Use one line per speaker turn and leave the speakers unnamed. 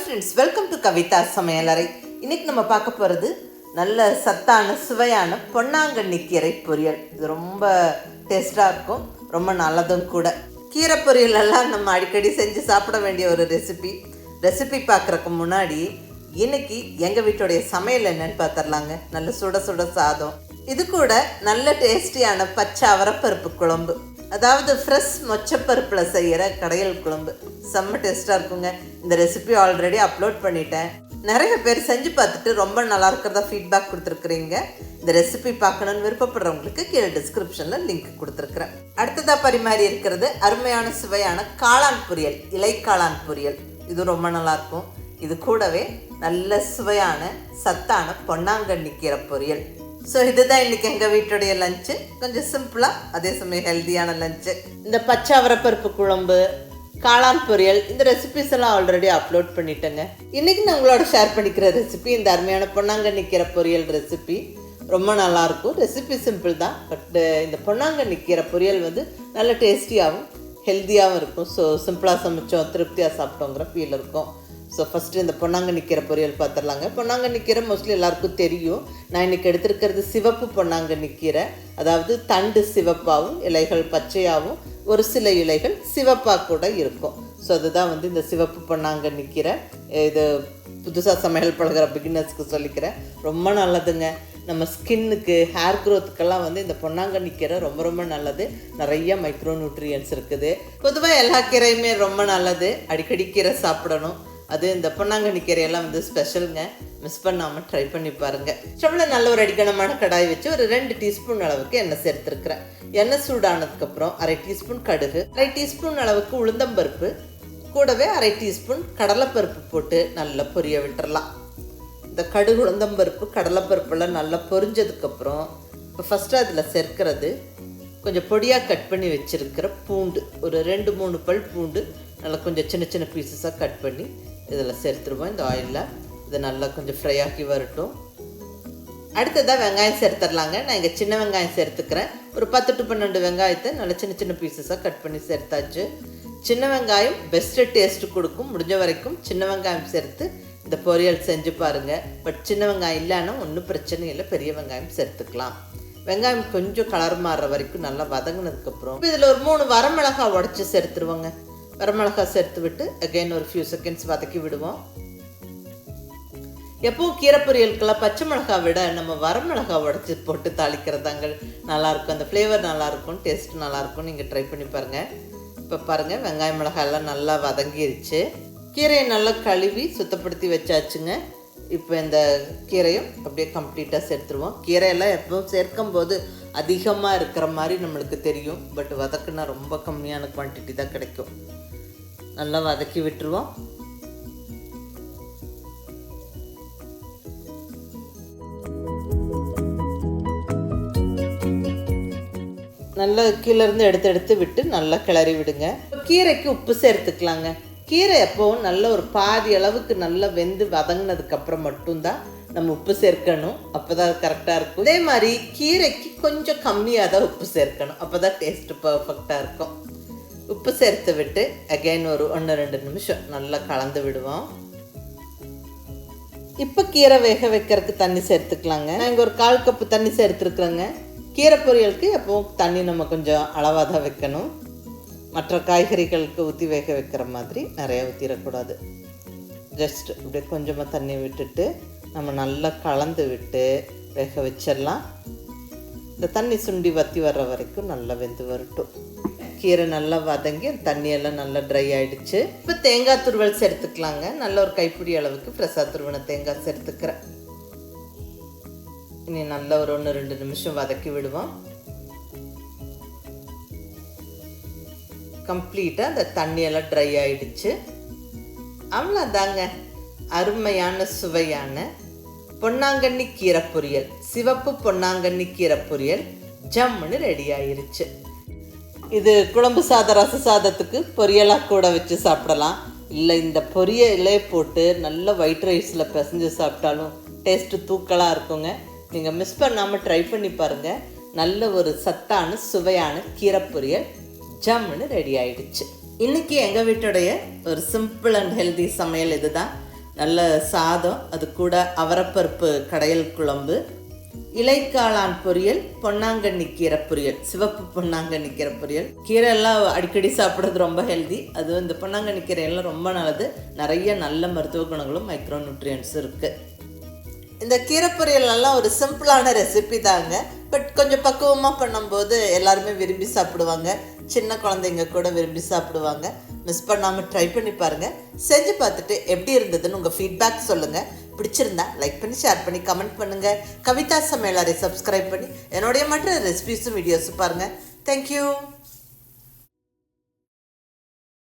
Friends welcome to Kavitha சமையலறை இன்றைக்கி நம்ம பார்க்க போகிறது நல்ல சத்தான சுவையான பொன்னாங்கண்ணி கீரை பொரியல். இது ரொம்ப டேஸ்ட்டாக இருக்கும் ரொம்ப நல்லதும் கூட. கீரை பொரியல் எல்லாம் நம்ம அடிக்கடி செஞ்சு சாப்பிட வேண்டிய ஒரு ரெசிபி ரெசிபி பார்க்குறக்கு முன்னாடி இன்னைக்கு எங்கள் வீட்டுடைய சமையல் என்னன்னு பார்த்துடலாங்க. நல்ல சுட சுட சாதம். இது கூட நல்ல டேஸ்டியான பச்சை அவரப்பருப்பு குழம்பு. அதாவது ஃப்ரெஷ் மொச்சப்பருப்பில் செய்கிற கடையல் குழம்பு. செம்ம டேஸ்ட்டாக இருக்குங்க. இந்த ரெசிபி ஆல்ரெடி அப்லோட் பண்ணிட்டேன். நிறைய பேர் செஞ்சு பார்த்துட்டு ரொம்ப நல்லா இருக்கிறதா ஃபீட்பேக் கொடுத்துருக்குறீங்க. இந்த ரெசிபி பார்க்கணுன்னு விருப்பப்படுறவங்களுக்கு கீழே டிஸ்கிரிப்ஷனில் லிங்க் கொடுத்துருக்குறேன். அடுத்ததாக பரிமாறி இருக்கிறது அருமையான சுவையான காளான் பொரியல் இலை காளான் பொரியல். இது ரொம்ப நல்லாயிருக்கும் இது கூடவே நல்ல சுவையான சத்தான பொன்னாங்கண்ணி கீரை பொரியல். ஸோ இதுதான் இன்னைக்கு எங்கள் வீட்டுடைய லஞ்சு கொஞ்சம் சிம்பிளாக அதே சமயம் ஹெல்த்தியான லஞ்சு இந்த பச்சை அவரப்பருப்பு குழம்பு காளான் பொரியல் இந்த ரெசிபிஸ் எல்லாம் ஆல்ரெடி அப்லோட் பண்ணிட்டேங்க. இன்னைக்கு நான் உங்களோட ஷேர் பண்ணிக்கிற ரெசிபி இந்த அருமையான பொன்னாங்க நிற்கிற பொரியல் ரெசிபி ரொம்ப நல்லாயிருக்கும் ரெசிபி சிம்பிள் தான் பட் இந்த பொன்னாங்க நிற்கிற பொரியல் வந்து நல்ல டேஸ்டியாகவும் ஹெல்த்தியாகவும் இருக்கும். ஸோ சிம்பிளாக சமைச்சோம் திருப்தியாக சாப்பிட்டோங்கிற ஃபீல் இருக்கும். ஸோ ஃபஸ்ட்டு இந்த பொன்னாங்கண்ணி கீரை பொரியல் பார்த்துடலாங்க பொன்னாங்கண்ணி கீரை மோஸ்ட்லி எல்லாருக்கும் தெரியும். நான் இன்றைக்கி எடுத்திருக்கிறது சிவப்பு பொன்னாங்கண்ணி கீரை அதாவது தண்டு சிவப்பாகவும் இலைகள் பச்சையாகவும் ஒரு சில இலைகள் சிவப்பாக கூட இருக்கும். ஸோ அதுதான் வந்து இந்த சிவப்பு பொன்னாங்கண்ணி கீரை இது புதுசாக சமையல் பழகிற பிகினர்ஸ்க்கு சொல்லிக்கிறேன். ரொம்ப நல்லதுங்க. நம்ம ஸ்கின்னுக்கு ஹேர் க்ரோத்துக்கெல்லாம் வந்து இந்த பொன்னாங்கண்ணி கீரை ரொம்ப ரொம்ப நல்லது. நிறைய மைக்ரோ நியூட்ரியன்ஸ் இருக்குது. பொதுவாக எல்லா கீரையுமே ரொம்ப நல்லது. அடிக்கடி கீரை சாப்பிடணும். அது இந்த பொன்னாங்கண்ணி கீரையெல்லாம் வந்து ஸ்பெஷலுங்க மிஸ் பண்ணாமல் ட்ரை பண்ணி பாருங்கள் ஸ்டவ்வில் நல்ல ஒரு அடிக்கணமான கடாய் வச்சு ஒரு ரெண்டு டீஸ்பூன் அளவுக்கு எண்ணெய் சேர்த்துருக்குறேன். எண்ணெய் சூடானதுக்கப்புறம் அரை டீஸ்பூன் கடுகு அரை டீஸ்பூன் அளவுக்கு உளுந்தம்பருப்பு கூடவே அரை டீஸ்பூன் கடலைப்பருப்பு போட்டு நல்லா பொரிய விட்டுறலாம். இந்த கடுகு உளுந்தம்பருப்பு கடலைப்பருப்பெல்லாம் நல்லா பொரிஞ்சதுக்கப்புறம் இப்போ ஃபஸ்ட்டு அதில் சேர்க்கிறது கொஞ்சம் பொடியாக கட் பண்ணி வச்சுருக்கிற பூண்டு. ஒரு ரெண்டு மூணு பல் பூண்டு நல்லா கொஞ்சம் சின்ன சின்ன பீசஸாக கட் பண்ணி இதில் சேர்த்துருவோம். இந்த ஆயிலில் இதை நல்லா கொஞ்சம் ஃப்ரை ஆக்கி வரட்டும். அடுத்ததாக வெங்காயம் சேர்த்துடலாங்க நான் இங்கே சின்ன வெங்காயம் சேர்த்துக்கிறேன். ஒரு பத்து டு பன்னெண்டு வெங்காயத்தை நல்லா சின்ன சின்ன பீசஸாக கட் பண்ணி சேர்த்தாச்சு. சின்ன வெங்காயம் பெஸ்ட்டு டேஸ்ட்டு கொடுக்கும். முடிஞ்ச வரைக்கும் சின்ன வெங்காயம் சேர்த்து இந்த பொரியல் செஞ்சு பாருங்கள் பட் சின்ன வெங்காயம் இல்லைன்னா ஒன்றும் பிரச்சனை இல்லை. பெரிய வெங்காயம் சேர்த்துக்கலாம். வெங்காயம் கொஞ்சம் கலர் மாறுற வரைக்கும் நல்லா வதங்கினதுக்கப்புறம் இதில் ஒரு மூணு வரமிளகாய் உடச்சி சேர்த்துருவோங்க. வரமிளகா சேர்த்து விட்டு அகைன் ஒரு ஃபியூ செகண்ட்ஸ் வதக்கி விடுவோம். எப்பவும் கீரை பொரியலுக்கெல்லாம் பச்சை மிளகா விட நம்ம வரமிளகா உடச்சி போட்டு தாளிக்கிறதாங்க நல்லாயிருக்கும். அந்த ஃப்ளேவர் நல்லாயிருக்கும் டேஸ்ட் நல்லாயிருக்கும். நீங்கள் ட்ரை பண்ணி பாருங்கள் இப்போ பாருங்கள் வெங்காய மிளகாயெல்லாம் நல்லா வதங்கிருச்சு. கீரையை நல்லா கழுவி சுத்தப்படுத்தி வச்சாச்சுங்க. இப்போ இந்த கீரையும் அப்படியே கம்ப்ளீட்டாக சேர்த்துருவோம். கீரையெல்லாம் எப்பவும் சேர்க்கும் போது அதிகமாக இருக்கிற மாதிரி நம்மளுக்கு தெரியும். பட் வதக்குனா ரொம்ப கம்மியான குவான்டிட்டி தான் கிடைக்கும். நல்லா வதக்கி விட்டுருவோம். நல்லா கீழேருந்து எடுத்து எடுத்து விட்டு நல்லா கிளறி விடுங்க. கீரைக்கு உப்பு சேர்த்துக்கலாங்க. கீரை எப்போவும் நல்ல ஒரு பாதி அளவுக்கு நல்லா வெந்து வதங்கினதுக்கப்புறம் மட்டும்தான் நம்ம உப்பு சேர்க்கணும் அப்போ தான் கரெக்டாக இருக்கும். அதே மாதிரி கீரைக்கு கொஞ்சம் கம்மியாக தான் உப்பு சேர்க்கணும். அப்போ தான் டேஸ்ட்டு பர்ஃபெக்டாக இருக்கும். உப்பு சேர்த்து விட்டு அகைன் ஒரு ஒன்று ரெண்டு நிமிஷம் நல்லா கலந்து விடுவோம். இப்போ கீரை வேக வைக்கிறதுக்கு தண்ணி சேர்த்துக்கலாங்க. நான் இங்கே ஒரு கால் கப்பு தண்ணி சேர்த்துருக்குறேங்க. கீரை பொரியலுக்கு எப்போவும் தண்ணி நம்ம கொஞ்சம் அளவாக தான் வைக்கணும். மற்ற காய்கறிகளுக்கு ஊற்றி வேக வைக்கிற மாதிரி நிறைய ஊற்றிடக்கூடாது ஜஸ்ட் அப்படியே கொஞ்சமாக தண்ணி விட்டுட்டு நம்ம நல்லா கலந்து விட்டு வேக வச்சிடலாம். இந்த தண்ணி சுண்டி வற்றி வர்ற வரைக்கும் நல்லா வெந்து வரட்டும். கீரை நல்லா வதங்கி தண்ணியெல்லாம் நல்லா ட்ரை ஆகிடுச்சு இப்போ தேங்காய் துருவல் சேர்த்துக்கலாங்க. நல்ல ஒரு கைப்பிடி அளவுக்கு ஃப்ரெஷ்ஷாக துருவனை தேங்காய் சேர்த்துக்கிறேன். இனி நல்லா ஒரு ஒன்று ரெண்டு நிமிஷம் வதக்கி விடுவோம். கம்ப்ளீட்டாக அந்த தண்ணியெல்லாம் ட்ரை ஆகிடுச்சு அவ்வளோதாங்க அருமையான சுவையான பொன்னாங்கண்ணி கீரை பொரியல் சிவப்பு பொன்னாங்கண்ணி கீரை பொரியல் ஜம்முன்னு ரெடி ஆயிருச்சு இது குழம்பு சாதம் ரச சாதத்துக்கு பொரியலாக கூட வச்சு சாப்பிடலாம். இல்லை இந்த பொரியலே போட்டு நல்ல ஒயிட் ரைஸில் பிசைஞ்சு சாப்பிட்டாலும் டேஸ்ட்டு தூக்கலாக இருக்குங்க. நீங்கள் மிஸ் பண்ணாமல் ட்ரை பண்ணி பாருங்கள் நல்ல ஒரு சத்தான சுவையான கீரை பொரியல் ஜம்முன்னு ரெடி ஆயிடுச்சு இன்னைக்கு எங்கள் வீட்டுடைய ஒரு சிம்பிள் அண்ட் ஹெல்தி சமையல் இதுதான். நல்ல சாதம் அது கூட அவரப்பருப்பு கடையல் குழம்பு இலைக்காளான் பொரியல் பொன்னாங்கண்ணி கீரை பொரியல் சிவப்பு பொன்னாங்கண்ணி கீரை பொரியல். கீரை எல்லாம் அடிக்கடி சாப்பிட்றது ரொம்ப ஹெல்தி அதுவும் இந்த பொன்னாங்கண்ணி கீரை எல்லாம் ரொம்ப நல்லது. நிறைய நல்ல மருத்துவ குணங்களும் மைக்ரோ நியூட்ரியன்ஸ் இருக்குது இந்த கீரை பொரியல் எல்லாம் ஒரு சிம்பிளான ரெசிபி தாங்க. பட் கொஞ்சம் பக்குவமாக பண்ணும்போது எல்லாருமே விரும்பி சாப்பிடுவாங்க. சின்ன குழந்தைங்க கூட விரும்பி சாப்பிடுவாங்க. மிஸ் பண்ணாமல் ட்ரை பண்ணி பாருங்கள் செஞ்சு பார்த்துட்டு எப்படி இருந்ததுன்னு உங்கள் ஃபீட்பேக் சொல்லுங்கள் பிடிச்சிருந்தா லைக் பண்ணி ஷேர் பண்ணி கமெண்ட் பண்ணுங்கள் கவிதா சமையலாரை சப்ஸ்கிரைப் பண்ணி என்னுடைய மற்ற ரெசிபிஸும் வீடியோஸும் பாருங்கள் தேங்க்யூ